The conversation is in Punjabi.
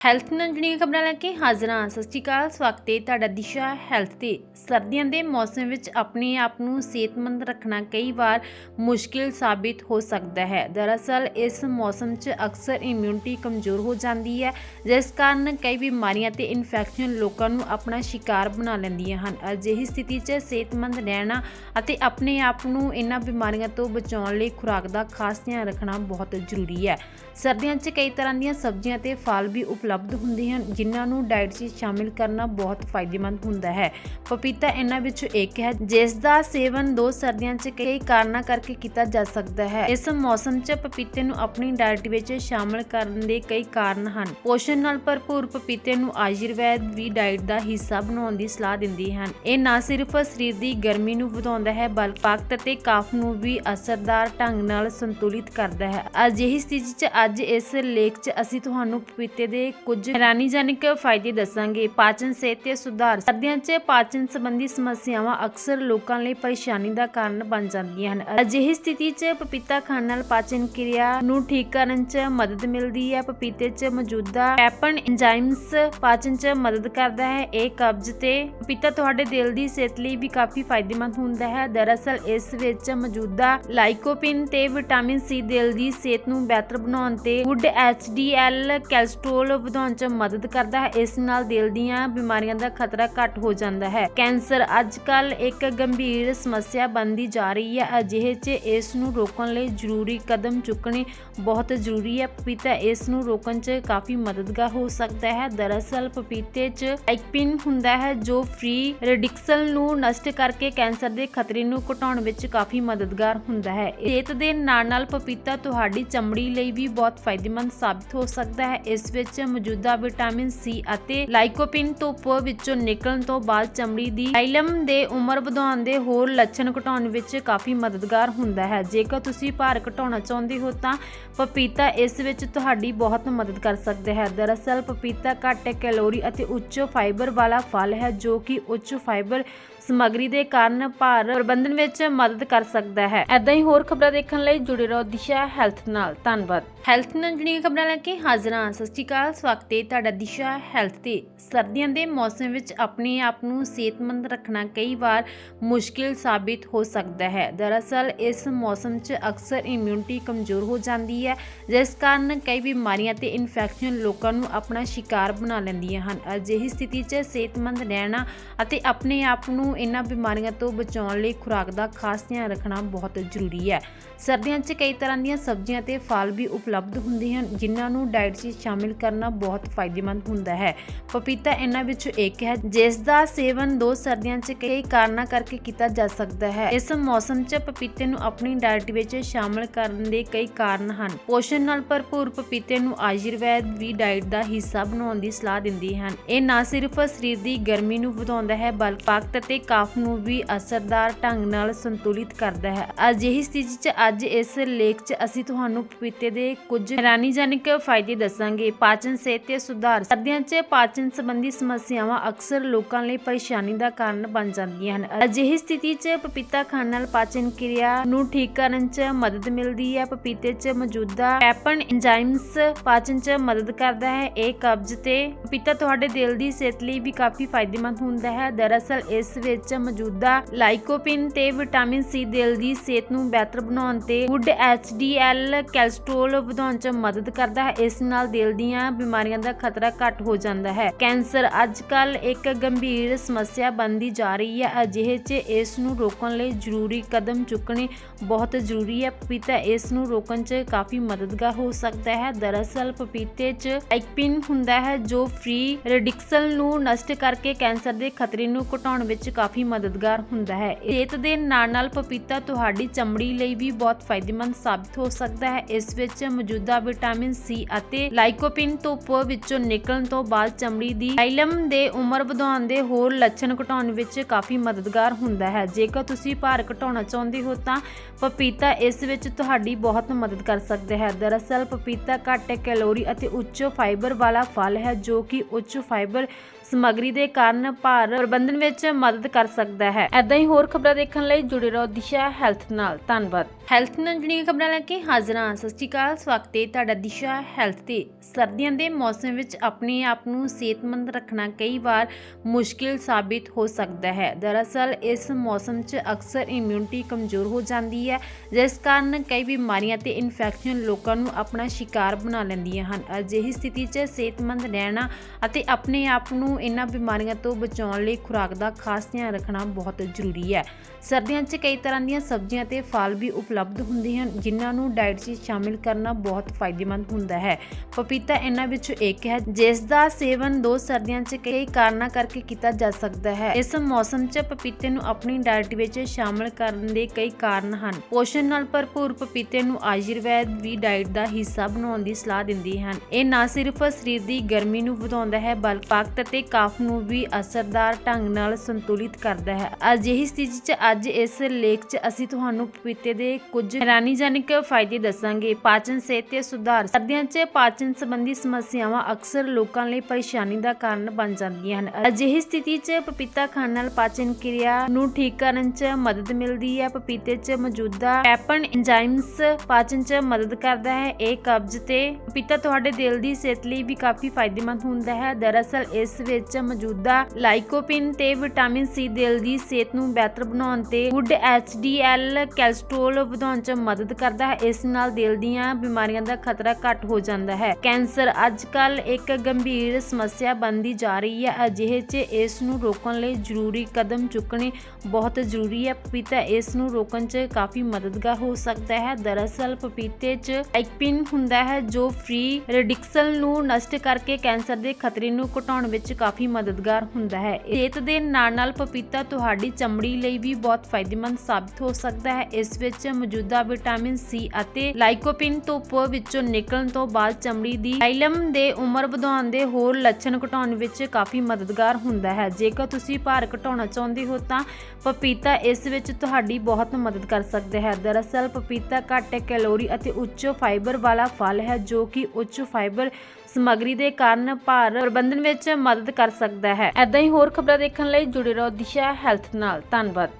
ਹੈਲਥ ਨਾਲ ਜੁੜੀਆਂ ਖਬਰਾਂ ਲੈ ਕੇ ਹਾਜ਼ਰ ਹਾਂ। ਸਤਿ ਸ਼੍ਰੀ ਅਕਾਲ, ਸਵਾਗਤ ਹੈ ਤੁਹਾਡਾ ਦਿਸ਼ਾ ਹੈਲਥ ਤੇ। ਸਰਦੀਆਂ ਦੇ ਮੌਸਮ ਵਿੱਚ ਆਪਣੇ ਆਪ ਨੂੰ ਸਿਹਤਮੰਦ ਰੱਖਣਾ ਕਈ ਵਾਰ ਮੁਸ਼ਕਿਲ ਸਾਬਿਤ ਹੋ ਸਕਦਾ ਹੈ। ਦਰਅਸਲ, ਇਸ ਮੌਸਮ 'ਚ ਅਕਸਰ ਇਮਿਊਨਿਟੀ ਕਮਜ਼ੋਰ ਹੋ ਜਾਂਦੀ ਹੈ, ਜਿਸ ਕਾਰਨ ਕਈ ਬਿਮਾਰੀਆਂ ਤੇ ਇਨਫੈਕਸ਼ਨ ਲੋਕਾਂ ਨੂੰ ਆਪਣਾ ਸ਼ਿਕਾਰ ਬਣਾ ਲੈਂਦੀਆਂ ਹਨ। ਅਜਿਹੀ ਸਥਿਤੀ 'ਚ ਸਿਹਤਮੰਦ ਰਹਿਣਾ ਅਤੇ ਆਪਣੇ ਆਪ ਨੂੰ ਇਹਨਾਂ ਬਿਮਾਰੀਆਂ ਤੋਂ ਬਚਾਉਣ ਲਈ ਖੁਰਾਕ ਦਾ ਖਾਸ ਧਿਆਨ ਰੱਖਣਾ ਬਹੁਤ ਜ਼ਰੂਰੀ ਹੈ। ਸਰਦੀਆਂ 'ਚ ਕਈ ਤਰ੍ਹਾਂ ਦੀਆਂ ਸਬਜ਼ੀਆਂ ਤੇ ਫਲ ਵੀ ਉਪਲਬਧ ਉਪਲਬਧ ਹੁੰਦੇ ਹਨ, ਜਿਨ੍ਹਾਂ ਨੂੰ ਡਾਈਟ 'ਚ ਸ਼ਾਮਿਲ ਕਰਨਾ ਬਹੁਤ ਫਾਇਦੇਮੰਦ ਹੁੰਦਾ ਹੈ। ਪਪੀਤਾ ਇਹਨਾਂ ਵਿੱਚੋਂ ਇੱਕ ਹੈ, ਜਿਸ ਦਾ ਸੇਵਨ ਦੋ ਸਰਦੀਆਂ 'ਚ ਕਈ ਕਾਰਨਾਂ ਕਰਕੇ ਕੀਤਾ ਜਾ ਸਕਦਾ ਹੈ। ਇਸ ਮੌਸਮ 'ਚ ਪਪੀਤੇ ਨੂੰ ਆਪਣੀ ਡਾਈਟ ਵਿੱਚ ਸ਼ਾਮਿਲ ਕਰਨ ਦੇ ਕਈ ਕਾਰਨ ਹਨ। ਪੋਸ਼ਣ ਨਾਲ ਭਰਪੂਰ ਪਪੀਤੇ ਨੂੰ ਆਯੁਰਵੈਦ ਵੀ ਡਾਈਟ ਦਾ ਹਿੱਸਾ ਬਣਾਉਣ ਦੀ ਸਲਾਹ ਦਿੰਦੀ ਹਨ। ਇਹ ਨਾ ਸਿਰਫ ਸਰੀਰ ਦੀ ਗਰਮੀ ਨੂੰ ਵਧਾਉਂਦਾ ਹੈ, ਬਲਕਿ ਪਾਕਤ ਅਤੇ ਕਾਫ ਨੂੰ ਵੀ ਅਸਰਦਾਰ ਢੰਗ ਨਾਲ ਸੰਤੁਲਿਤ ਕਰਦਾ ਹੈ। ਅਜਿਹੀ ਸਥਿਤੀ 'ਚ ਅੱਜ ਇਸ ਲੇਖ 'ਚ ਅਸੀਂ ਤੁਹਾਨੂੰ ਪਪੀਤੇ ਦੇ ਕੁਝ ਹੈਰਾਨੀਜਨਕ ਫਾਇਦੇ ਦੱਸਾਂਗੇ। ਪਾਚਨ, ਸਿਹਤ ਤੇ ਸੁਧਾਰ ਸਰਦੀਆਂ 'ਚ ਪਾਚਨ ਸੰਬੰਧੀ ਸਮੱਸਿਆਵਾਂ ਅਕਸਰ ਲੋਕਾਂ ਲਈ ਪਰੇਸ਼ਾਨੀ ਦਾ ਕਾਰਨ ਬਣ ਜਾਂਦੀਆਂ ਹਨ। ਅਜਿਹੀ ਸਥਿਤੀ 'ਚ ਪਪੀਤਾ ਖਾਣ ਨਾਲ ਪਾਚਨ ਕਿਰਿਆ ਨੂੰ ਠੀਕ ਕਰਨ 'ਚ ਮਦਦ ਮਿਲਦੀ ਹੈ। ਪਪੀਤੇ 'ਚ ਮੌਜੂਦਾ ਪੈਪਨ ਐਂਜ਼ਾਈਮਸ ਪਾਚਨ 'ਚ ਮਦਦ ਕਰਦਾ ਹੈ। ਇਹ ਕਬਜ਼ ਤੇ ਪਪੀਤਾ ਤੁਹਾਡੇ ਦਿਲ ਦੀ ਸਿਹਤ ਲਈ ਵੀ ਕਾਫੀ ਫਾਇਦੇਮੰਦ ਹੁੰਦਾ ਹੈ। ਦਰਅਸਲ, ਇਸ ਵਿੱਚ ਮੌਜੂਦਾ ਲਾਈਕੋਪਿਨ ਤੇ ਵਿਟਾਮਿਨ ਸੀ ਦਿਲ ਦੀ ਸਿਹਤ ਨੂੰ ਬਿਹਤਰ ਬਣਾਉਣ ਤੇ ਗੁੱਡ ਐਚਡੀਐਲ ਕੋਲੇਸਟ੍ਰੋਲ ਵਧਾਉਣ 'ਚ ਮਦਦ ਕਰਦਾ ਹੈ, ਇਸ ਨਾਲ ਦਿਲ ਦੀਆਂ ਬਿਮਾਰੀਆਂ ਦਾ ਖਤਰਾ ਘੱਟ ਹੋ ਜਾਂਦਾ ਹੈ। ਕੈਂਸਰ ਅੱਜਕੱਲ ਇੱਕ ਗੰਭੀਰ ਸਮੱਸਿਆ ਬਣਦੀ ਜਾ ਰਹੀ ਹੈ, ਅਜਿਹੇ 'ਚ ਇਸ ਨੂੰ ਰੋਕਣ ਲਈ ਜ਼ਰੂਰੀ ਕਦਮ ਚੁੱਕਣੇ ਬਹੁਤ ਜ਼ਰੂਰੀ ਹੈ। ਪਪੀਤਾ ਇਸ ਨੂੰ ਰੋਕਣ 'ਚ ਕਾਫੀ ਮਦਦਗਾਰ ਹੋ ਸਕਦਾ ਹੈ। ਦਰਅਸਲ, ਪਪੀਤੇ 'ਚ ਲਾਈਕਪਿਨ ਹੁੰਦਾ ਹੈ, ਜੋ ਫ੍ਰੀ ਰੈਡਿਕਸਲ ਨੂੰ ਨਸ਼ਟ ਕਰਕੇ ਕੈਂਸਰ ਦੇ ਖਤਰੇ ਨੂੰ ਘਟਾਉਣ ਵਿੱਚ ਕਾਫੀ ਮਦਦਗਾਰ ਹੁੰਦਾ ਹੈ। ਸਿਹਤ ਦੇ ਨਾਲ ਨਾਲ ਪਪੀਤਾ ਤੁਹਾਡੀ ਚਮੜੀ ਲਈ ਵੀ ਬਹੁਤ ਫਾਇਦੇਮੰਦ ਸਾਬਿਤ ਹੋ ਸਕਦਾ ਹੈ। ਇਸ ਵਿੱਚ ਮੌਜੂਦਾ ਵਿਟਾਮਿਨ ਸੀ ਅਤੇ ਲਾਈਕੋਪਿਨ ਧੁੱਪ ਵਿੱਚੋਂ ਨਿਕਲਣ ਤੋਂ ਬਾਅਦ ਚਮੜੀ ਦੀ ਆਇਲਮ ਦੇ ਉਮਰ ਵਧਾਉਣ ਦੇ ਹੋਰ ਲੱਛਣ ਘਟਾਉਣ ਵਿੱਚ ਕਾਫੀ ਮਦਦਗਾਰ ਹੁੰਦਾ ਹੈ। ਜੇਕਰ ਤੁਸੀਂ ਭਾਰ ਘਟਾਉਣਾ ਚਾਹੁੰਦੇ ਹੋ ਤਾਂ ਪਪੀਤਾ ਇਸ ਵਿੱਚ ਤੁਹਾਡੀ ਬਹੁਤ ਮਦਦ ਕਰ ਸਕਦਾ ਹੈ। ਦਰਅਸਲ, ਪਪੀਤਾ ਘੱਟ ਕੈਲੋਰੀ ਅਤੇ ਉੱਚ ਫਾਈਬਰ ਵਾਲਾ ਫਲ ਹੈ ਜੋ ਕਿ ਉੱਚ ਫਾਈਬਰ ਸਮੱਗਰੀ ਦੇ ਕਾਰਨ ਭਾਰ ਪ੍ਰਬੰਧਨ ਵਿੱਚ ਮਦਦ ਕਰ ਸਕਦਾ ਹੈ। ਐਦਾਂ ਹੀ ਹੋਰ ਖਬਰਾਂ ਦੇਖਣ ਲਈ ਜੁੜੇ ਰਹੋ ਦਿਸ਼ਾ ਹੈਲਥ ਨਾਲ। ਧੰਨਵਾਦ। ਹੈਲਥ ਨਾਲ ਜੁੜੀਆਂ ਖਬਰਾਂ ਲੈ ਕੇ ਹਾਜ਼ਰ ਹਾਂ। ਸਤਿ ਸ਼੍ਰੀ ਅਕਾਲ। ਸਵਾਗਤ ਹੈ ਤੁਹਾਡਾ ਦਿਸ਼ਾ ਹੈਲਥ ਤੇ। ਸਰਦੀਆਂ ਦੇ ਮੌਸਮ ਵਿੱਚ ਆਪਣੇ ਆਪ ਨੂੰ ਸਿਹਤਮੰਦ ਰੱਖਣਾ ਕਈ ਵਾਰ ਮੁਸ਼ਕਿਲ ਸਾਬਿਤ ਹੋ ਸਕਦਾ ਹੈ। ਦਰਅਸਲ, ਇਸ ਮੌਸਮ 'ਚ ਅਕਸਰ ਇਮਿਊਨਿਟੀ ਕਮਜ਼ੋਰ ਹੋ ਜਾਂਦੀ ਹੈ, ਜਿਸ ਕਾਰਨ ਕਈ ਬਿਮਾਰੀਆਂ ਤੇ ਇਨਫੈਕਸ਼ਨ ਲੋਕਾਂ ਨੂੰ ਆਪਣਾ ਸ਼ਿਕਾਰ ਬਣਾ ਲੈਂਦੀਆਂ ਹਨ। ਅਜਿਹੀ ਸਥਿਤੀ 'ਚ ਸਿਹਤਮੰਦ ਰਹਿਣਾ ਅਤੇ ਆਪਣੇ ਆਪ ਨੂੰ ਇਹਨਾਂ ਬਿਮਾਰੀਆਂ ਤੋਂ ਬਚਾਉਣ ਲਈ ਖੁਰਾਕ ਦਾ ਖਾਸ ਧਿਆਨ ਰੱਖਣਾ ਬਹੁਤ ਜ਼ਰੂਰੀ ਹੈ। ਸਰਦੀਆਂ 'ਚ ਕਈ ਤਰ੍ਹਾਂ ਦੀਆਂ ਸਬਜ਼ੀਆਂ ਤੇ ਫਲ ਵੀ ਉਪਲਬਧ ਹੁੰਦੇ ਹਨ, ਜਿਨ੍ਹਾਂ ਨੂੰ ਡਾਈਟ 'ਚ ਸ਼ਾਮਿਲ ਕਰਨਾ ਬਹੁਤ ਫਾਇਦੇਮੰਦ ਹੁੰਦਾ ਹੈ। ਪਪੀਤਾ ਇਹਨਾਂ ਵਿੱਚੋਂ ਇੱਕ ਹੈ, ਜਿਸ ਦਾ ਸੇਵਨ ਦੋ ਸਰਦੀਆਂ 'ਚ ਕਈ ਕਾਰਨਾਂ ਕਰਕੇ ਕੀਤਾ ਜਾ ਸਕਦਾ ਹੈ। ਇਸ ਮੌਸਮ 'ਚ ਪਪੀਤੇ ਨੂੰ ਆਪਣੀ ਡਾਈਟ ਵਿੱਚ ਸ਼ਾਮਿਲ ਕਰਨ ਦੇ ਕਈ ਕਾਰਨ ਹਨ। ਪੋਸ਼ਣ ਨਾਲ ਭਰਪੂਰ ਪਪੀਤੇ ਨੂੰ ਆਯੁਰਵੈਦ ਵੀ ਡਾਈਟ ਦਾ ਹਿੱਸਾ ਬਣਾਉਣ ਦੀ ਸਲਾਹ ਦਿੰਦੀ ਹਨ। ਇਹ ਨਾ ਸਿਰਫ ਸਰੀਰ ਦੀ ਗਰਮੀ ਨੂੰ ਵਧਾਉਂਦਾ ਹੈ, ਬਲਕਿ ਪਾਕਤ ਅਤੇ ਕਾਫ ਨੂੰ ਵੀ ਅਸਰਦਾਰ ਢੰਗ ਨਾਲ ਸੰਤੁਲਿਤ ਕਰਦਾ ਹੈ। ਅਜਿਹੀ ਸਥਿਤੀ 'ਚ ਅੱਜ ਇਸ ਲੇਖ 'ਚ ਅਸੀਂ ਤੁਹਾਨੂੰ ਪਪੀਤੇ ਦੇ ਕੁਝ ਹੈਰਾਨੀਜਨਕ ਫਾਇਦੇ ਦੱਸਾਂਗੇ। ਪਾਚਨ, ਸਿਹਤ ਤੇ ਸੁਧਾਰ ਸਰਦੀਆਂ 'ਚ ਪਾਚਨ ਸੰਬੰਧੀ ਸਮੱਸਿਆਵਾਂ ਅਕਸਰ ਲੋਕਾਂ ਲਈ ਪਰੇਸ਼ਾਨੀ ਦਾ ਕਾਰਨ ਬਣ ਜਾਂਦੀਆਂ ਹਨ। ਅਜਿਹੀ ਸਥਿਤੀ 'ਚ ਪਪੀਤਾ ਖਾਣ ਨਾਲ ਪਾਚਨ ਕਿਰਿਆ ਨੂੰ ਠੀਕ ਕਰਨ 'ਚ ਮਦਦ ਮਿਲਦੀ ਹੈ। ਪਪੀਤੇ 'ਚ ਮੌਜੂਦਾ ਪੈਪਨ ਐਂਜ਼ਾਈਮਸ ਪਾਚਨ 'ਚ ਮਦਦ ਕਰਦਾ ਹੈ। ਇਹ ਕਬਜ਼ ਤੇ ਪਪੀਤਾ ਤੁਹਾਡੇ ਦਿਲ ਦੀ ਸਿਹਤ ਲਈ ਵੀ ਕਾਫੀ ਫਾਇਦੇਮੰਦ ਹੁੰਦਾ ਹੈ। ਦਰਅਸਲ ਇਸ ਵਿੱਚ ਮੌਜੂਦਾ ਲਾਈਕੋਪਿਨ ਤੇ ਵਿਟਾਮਿਨ ਸੀ ਦਿਲ ਦੀ ਸਿਹਤ ਨੂੰ ਬਿਹਤਰ ਬਣਾਉਣ ਤੇ ਗੁੱਡ ਐਚਡੀਐਲ ਕੋਲੇਸਟ੍ਰੋਲ ਵਧਾਉਣ 'ਚ ਮਦਦ ਕਰਦਾ ਹੈ। ਇਸ ਨਾਲ ਦਿਲ ਦੀਆਂ ਬਿਮਾਰੀਆਂ ਦਾ ਖਤਰਾ ਘੱਟ ਹੋ ਜਾਂਦਾ ਹੈ। ਕੈਂਸਰ ਅੱਜਕੱਲ ਇੱਕ ਗੰਭੀਰ ਸਮੱਸਿਆ ਬਣਦੀ ਜਾ ਰਹੀ ਹੈ। ਅਜਿਹੇ 'ਚ ਇਸ ਨੂੰ ਰੋਕਣ ਲਈ ਜ਼ਰੂਰੀ ਕਦਮ ਚੁੱਕਣੇ ਬਹੁਤ ਜ਼ਰੂਰੀ ਹੈ। ਪਪੀਤਾ ਇਸ ਨੂੰ ਰੋਕਣ 'ਚ ਕਾਫੀ ਮਦਦਗਾਰ ਹੋ ਸਕਦਾ ਹੈ। ਦਰਅਸਲ, ਪਪੀਤੇ 'ਚ ਲਾਈਕਪਿਨ ਹੁੰਦਾ ਹੈ ਜੋ ਫ੍ਰੀ ਰੈਡਿਕਸਲ ਨੂੰ ਨਸ਼ਟ ਕਰਕੇ ਕੈਂਸਰ ਦੇ ਖਤਰੇ ਨੂੰ ਘਟਾਉਣ ਵਿੱਚ ਕਾਫੀ ਮਦਦਗਾਰ ਹੁੰਦਾ ਹੈ। ਸਿਹਤ ਦੇ ਨਾਲ ਨਾਲ ਪਪੀਤਾ ਤੁਹਾਡੀ ਚਮੜੀ ਲਈ ਵੀ ਬਹੁਤ ਫਾਇਦੇਮੰਦ ਸਾਬਿਤ ਹੋ ਸਕਦਾ ਹੈ। ਇਸ ਵਿੱਚ ਮੌਜੂਦਾ ਵਿਟਾਮਿਨ ਸੀ ਅਤੇ ਲਾਈਕੋਪਿਨ ਧੁੱਪ ਵਿੱਚੋਂ ਨਿਕਲਣ ਤੋਂ ਬਾਅਦ ਚਮੜੀ ਦੀ ਆਇਲਮ ਦੇ ਉਮਰ ਵਧਾਉਣ ਦੇ ਹੋਰ ਲੱਛਣ ਘਟਾਉਣ ਵਿੱਚ ਕਾਫੀ ਮਦਦਗਾਰ ਹੁੰਦਾ ਹੈ। ਜੇਕਰ ਤੁਸੀਂ ਭਾਰ ਘਟਾਉਣਾ ਚਾਹੁੰਦੇ ਹੋ ਤਾਂ ਪਪੀਤਾ ਇਸ ਵਿੱਚ ਤੁਹਾਡੀ ਬਹੁਤ ਮਦਦ ਕਰ ਸਕਦਾ ਹੈ। ਦਰਅਸਲ, ਪਪੀਤਾ ਘੱਟ ਕੈਲੋਰੀ ਅਤੇ ਉੱਚ ਫਾਈਬਰ ਵਾਲਾ ਫਲ ਹੈ ਜੋ ਕਿ ਉੱਚ ਫਾਈਬਰ ਸਮੱਗਰੀ ਦੇ ਕਾਰਨ ਭਾਰ ਪ੍ਰਬੰਧਨ ਵਿੱਚ ਮਦਦ ਕਰ ਸਕਦਾ ਹੈ। ਐਦਾਂ ਹੀ ਹੋਰ ਖਬਰਾਂ ਦੇਖਣ ਲਈ ਜੁੜੇ ਰਹੋ ਦਿਸ਼ਾ ਹੈਲਥ ਨਾਲ। ਧੰਨਵਾਦ। ਹੈਲਥ ਨਾਲ ਜੁੜੀਆਂ ਖਬਰਾਂ ਲੈ ਕੇ ਹਾਜ਼ਰ ਹਾਂ। ਸਤਿ ਸ਼੍ਰੀ ਅਕਾਲ, ਸਵਾਗਤ ਹੈ ਤੁਹਾਡਾ ਦਿਸ਼ਾ ਹੈਲਥ ਤੇ। ਸਰਦੀਆਂ ਦੇ ਮੌਸਮ ਵਿੱਚ ਆਪਣੇ ਆਪ ਨੂੰ ਸਿਹਤਮੰਦ ਰੱਖਣਾ ਕਈ ਵਾਰ ਮੁਸ਼ਕਿਲ ਸਾਬਿਤ ਹੋ ਸਕਦਾ ਹੈ। ਦਰਅਸਲ, ਇਸ ਮੌਸਮ 'ਚ ਅਕਸਰ ਇਮਿਊਨਿਟੀ ਕਮਜ਼ੋਰ ਹੋ ਜਾਂਦੀ ਹੈ, ਜਿਸ ਕਾਰਨ ਕਈ ਬਿਮਾਰੀਆਂ ਤੇ ਇਨਫੈਕਸ਼ਨ ਲੋਕਾਂ ਨੂੰ ਆਪਣਾ ਸ਼ਿਕਾਰ ਬਣਾ ਲੈਂਦੀਆਂ ਹਨ। ਅਜਿਹੀ ਸਥਿਤੀ 'ਚ ਸਿਹਤਮੰਦ ਰਹਿਣਾ ਅਤੇ ਆਪਣੇ ਆਪ ਨੂੰ ਇਹਨਾਂ ਬਿਮਾਰੀਆਂ ਤੋਂ ਬਚਾਉਣ ਲਈ ਖੁਰਾਕ ਦਾ ਖਾਸ ਧਿਆਨ ਰੱਖਣਾ ਬਹੁਤ ਜ਼ਰੂਰੀ ਹੈ। ਸਰਦੀਆਂ 'ਚ ਕਈ ਤਰ੍ਹਾਂ ਦੀਆਂ ਸਬਜ਼ੀਆਂ ਤੇ ਫਲ ਵੀ ਉਪਲਬਧ ਹੁੰਦੇ ਹਨ ਜਿਨ੍ਹਾਂ ਨੂੰ ਡਾਈਟ 'ਚ ਸ਼ਾਮਿਲ ਕਰਨਾ ਬਹੁਤ ਫਾਇਦੇਮੰਦ ਹੁੰਦਾ ਹੈ। ਪਪੀਤਾ ਇਹਨਾਂ ਵਿੱਚੋਂ ਇੱਕ ਹੈ, ਜਿਸ ਦਾ ਸੇਵਨ ਦੋ ਸਰਦੀਆਂ 'ਚ ਕਈ ਕਾਰਨਾਂ ਕਰਕੇ ਕੀਤਾ ਜਾ ਸਕਦਾ ਹੈ। ਇਸ ਮੌਸਮ 'ਚ ਪਪੀਤੇ ਨੂੰ ਆਪਣੀ ਡਾਈਟ ਵਿੱਚ ਸ਼ਾਮਿਲ ਕਰਨ ਦੇ ਕਈ ਕਾਰਨ ਹਨ। ਪੋਸ਼ਣ ਨਾਲ ਭਰਪੂਰ ਪਪੀਤੇ ਨੂੰ ਆਯੁਰਵੈਦ ਵੀ ਡਾਈਟ ਦਾ ਹਿੱਸਾ ਬਣਾਉਣ ਦੀ ਸਲਾਹ ਦਿੰਦੀ ਹਨ। ਇਹ ਨਾ ਸਿਰਫ ਸਰੀਰ ਦੀ ਗਰਮੀ ਨੂੰ ਵਧਾਉਂਦਾ ਹੈ, ਬਲਕਿ ਪਾਕਤ ਅਤੇ ਕਾਫ ਨੂੰ ਵੀ ਅਸਰਦਾਰ ਢੰਗ ਨਾਲ ਸੰਤੁਲਿਤ ਕਰਦਾ ਹੈ। ਅਜਿਹੀ ਸਥਿਤੀ 'ਚ ਅੱਜ ਇਸ ਲੇਖ 'ਚ ਅਸੀਂ ਤੁਹਾਨੂੰ ਪਪੀਤੇ ਦੇ ਕੁਝ ਹੈਰਾਨੀਜਨਕ ਫਾਇਦੇ ਦੱਸਾਂਗੇ। ਪਾਚਨ ਸਿਹਤ ਤੇ ਸੁਧਾਰ। ਸਰਦੀਆਂ 'ਚ ਪਾਚਨ ਸੰਬੰਧੀ ਸਮੱਸਿਆਵਾਂ ਅਕਸਰ ਲੋਕਾਂ ਲਈ ਪਰੇਸ਼ਾਨੀ ਦਾ ਕਾਰਨ ਬਣ ਜਾਂਦੀਆਂ ਹਨ। ਅਜਿਹੀ ਸਥਿਤੀ 'ਚ ਪਪੀਤਾ ਖਾਣ ਨਾਲ ਪਾਚਨ ਕਿਰਿਆ ਨੂੰ ਠੀਕ ਕਰਨ 'ਚ ਮਦਦ ਮਿਲਦੀ ਹੈ। ਪਪੀਤੇ 'ਚ ਮੌਜੂਦਾ ਪੈਪਨ ਐਂਜ਼ਾਈਮਸ ਪਾਚਨ 'ਚ ਮਦਦ ਕਰਦਾ ਹੈ। ਇਹ ਕਬਜ਼ ਤੇ ਪਪੀਤਾ ਤੁਹਾਡੇ ਦਿਲ ਦੀ ਸਿਹਤ ਲਈ ਵੀ ਕਾਫੀ ਫਾਇਦੇਮੰਦ ਹੁੰਦਾ ਹੈ। ਦਰਅਸਲ ਇਸ ਵਿੱਚ ਮੌਜੂਦਾ ਲਾਈਕੋਪਿਨ ਤੇ ਵਿਟਾਮਿਨ ਸੀ ਦਿਲ ਦੀ ਸਿਹਤ ਨੂੰ ਬਿਹਤਰ ਬਣਾਉਣ ਤੇ ਗੁੱਡ ਐਚਡੀਐਲ ਕੈਲਸਟ੍ਰੋਲ ਵਧਾਉਣ 'ਚ ਮਦਦ ਕਰਦਾ ਹੈ। ਇਸ ਨਾਲ ਦਿਲ ਦੀਆਂ ਬਿਮਾਰੀਆਂ ਦਾ ਖਤਰਾ ਘੱਟ ਹੋ ਜਾਂਦਾ ਹੈ। ਕੈਂਸਰ ਅੱਜਕੱਲ ਇੱਕ ਗੰਭੀਰ ਸਮੱਸਿਆ ਬਣਦੀ ਜਾ ਰਹੀ ਹੈ। ਅਜਿਹੇ 'ਚ ਇਸ ਨੂੰ ਰੋਕਣ ਲਈ ਜ਼ਰੂਰੀ ਕਦਮ ਚੁੱਕਣੇ ਬਹੁਤ ਜ਼ਰੂਰੀ ਹੈ। ਪਪੀਤਾ ਇਸ ਨੂੰ ਰੋਕਣ 'ਚ ਕਾਫੀ ਮਦਦਗਾਰ ਹੋ ਸਕਦਾ ਹੈ। ਦਰਅਸਲ ਪਪੀਤੇ 'ਚ ਲਾਈਕਪਿਨ ਹੁੰਦਾ ਹੈ, ਜੋ ਫ੍ਰੀ ਰੈਡਿਕਸਲ ਨੂੰ ਨਸ਼ਟ ਕਰਕੇ ਕੈਂਸਰ ਦੇ ਖਤਰੇ ਨੂੰ ਘਟਾਉਣ ਵਿੱਚ ਕਾਫੀ ਮਦਦਗਾਰ ਹੁੰਦਾ ਹੈ। ਸਿਹਤ ਦੇ ਨਾਲ ਨਾਲ ਪਪੀਤਾ ਤੁਹਾਡੀ ਚਮੜੀ ਲਈ ਵੀ ਬਹੁਤ ਫਾਇਦੇਮੰਦ ਸਾਬਿਤ ਹੋ ਸਕਦਾ ਹੈ। ਇਸ ਵਿੱਚ ਮੌਜੂਦਾ ਵਿਟਾਮਿਨ ਸੀ ਅਤੇ ਲਾਈਕੋਪਿਨ ਧੁੱਪ ਵਿੱਚੋਂ ਨਿਕਲਣ ਤੋਂ ਬਾਅਦ ਚਮੜੀ ਦੀ ਆਇਲਮ ਦੇ ਉਮਰ ਵਧਾਉਣ ਦੇ ਹੋਰ ਲੱਛਣ ਘਟਾਉਣ ਵਿੱਚ ਕਾਫੀ ਮਦਦਗਾਰ ਹੁੰਦਾ ਹੈ। ਜੇਕਰ ਤੁਸੀਂ ਭਾਰ ਘਟਾਉਣਾ ਚਾਹੁੰਦੇ ਹੋ ਤਾਂ ਪਪੀਤਾ ਇਸ ਵਿੱਚ ਤੁਹਾਡੀ ਬਹੁਤ ਮਦਦ ਕਰ ਸਕਦਾ ਹੈ। ਦਰਅਸਲ, ਪਪੀਤਾ ਘੱਟ ਕੈਲੋਰੀ ਅਤੇ ਉੱਚ ਫਾਈਬਰ ਵਾਲਾ ਫਲ ਹੈ ਜੋ ਕਿ ਉੱਚ ਫਾਈਬਰ ਸਮੱਗਰੀ ਦੇ ਕਾਰਨ ਭਾਰ ਪ੍ਰਬੰਧਨ ਵਿੱਚ ਮਦਦ ਕਰ ਸਕਦਾ ਹੈ। ਐਦਾਂ ਹੀ ਹੋਰ ਖਬਰਾਂ ਦੇਖਣ ਲਈ ਜੁੜੇ ਰਹੋ ਦਿਸ਼ਾ ਹੈਲਥ ਨਾਲ। ਧੰਨਵਾਦ।